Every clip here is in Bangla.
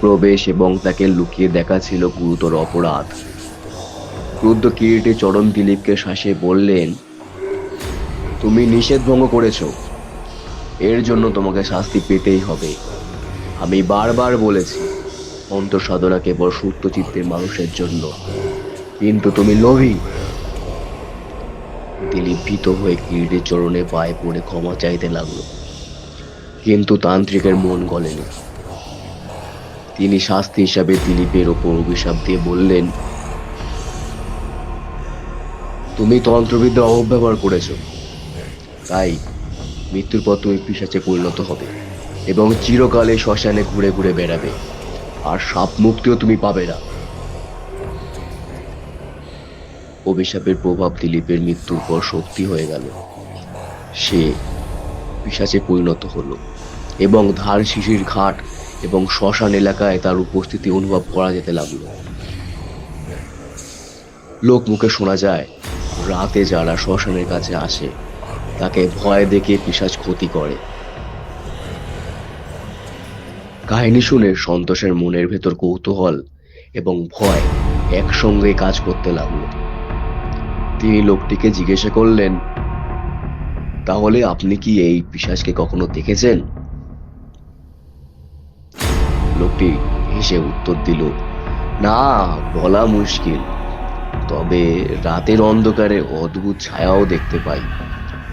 প্রবেশ এবং তাকে লুকিয়ে দেখা ছিল গুরুতর অপরাধ। ক্রুদ্ধ কিরিটে চরণ দিলীপকে শ্বাসে বললেন, তুমি নিষেধ ভঙ্গ করেছ। এর জন্য তোমাকে শাস্তি পেতেই হবে। আমি বারবার বলেছি অন্তঃসাধনা কেবল সুপ্ত চিত্তের মানুষের জন্য। কিন্তু তুমি লোভী। দিলীপ ভীত হয়ে কিরিটের চরণে পায়ে পড়ে ক্ষমা চাইতে লাগল। কিন্তু তান্ত্রিকের মন গলেনি। তিনি শাস্তি হিসাবে দিলীপের ওপর অভিশাপ দিয়ে বললেন, তুমি তন্ত্রবিদ্যা অপব্যবহার করেছ। তাই মৃত্যুর পর তুমি পিসাচে পরিণত হবে এবং চিরকালে শ্মশানে ঘুরে ঘুরে বেড়াবে। আর সাপ মুক্তিও তুমি পাবে না। অভিশাপের প্রভাব দিলীপের মৃত্যুর পর শক্তি হয়ে গেল। সে পিসাচে পরিণত হলো এবং ধার শিশির ঘাট এবং শ্মশান এলাকায় তার উপস্থিতি অনুভব করা যেতে লাগল। লোক মুখে শোনা যায়, রাতে যারা শ্মশানের কাছে আসে, তাকে ভয় দেখে পিসাজ ক্ষতি করে। কাহিনী শুনে সন্তোষের মনের ভেতর কৌতূহল এবং ভয় একসঙ্গে কাজ করতে লাগল। তিনি লোকটিকে জিজ্ঞাসা করলেন, তাহলে আপনি কি এই পিসাজকে কখনো দেখেছেন? লোকটি হেসে উত্তর দিল, না, বলা মুশকিল। তবে রাতের অন্ধকারে অদ্ভুত ছায়াও দেখতে পাই,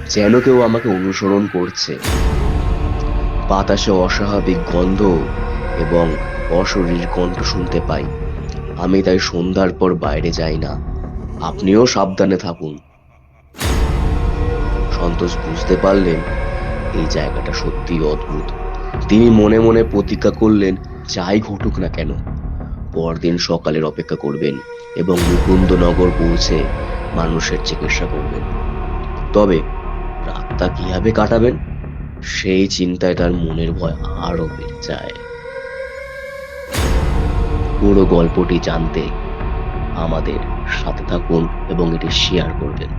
যেন কেউ আমাকে অনুসরণ করছে। বাতাসে অস্বাভাবিক গন্ধ এবং অশরীর কণ্ঠ শুনতে পাই। আমি তাই সন্ধ্যার পর বাইরে যাই না। আপনিও সাবধানে থাকুন। সন্তোষ বুঝতে পারলেন এই জায়গাটা সত্যিই অদ্ভুত। তিনি মনে মনে প্রতিজ্ঞা করলেন, যাই ঘটুক না কেন, পরদিন সকালের অপেক্ষা করবেন এবং মুকুন্দনগর পৌঁছে মানুষের চিকিৎসা করবেন। তবে রাতটা কীভাবে কাটাবেন? সেই চিন্তায় তার মনের ভয় আরও বেড়ে যায়। পুরো গল্পটি জানতে আমাদের সাথে থাকুন এবং এটি শেয়ার করবেন।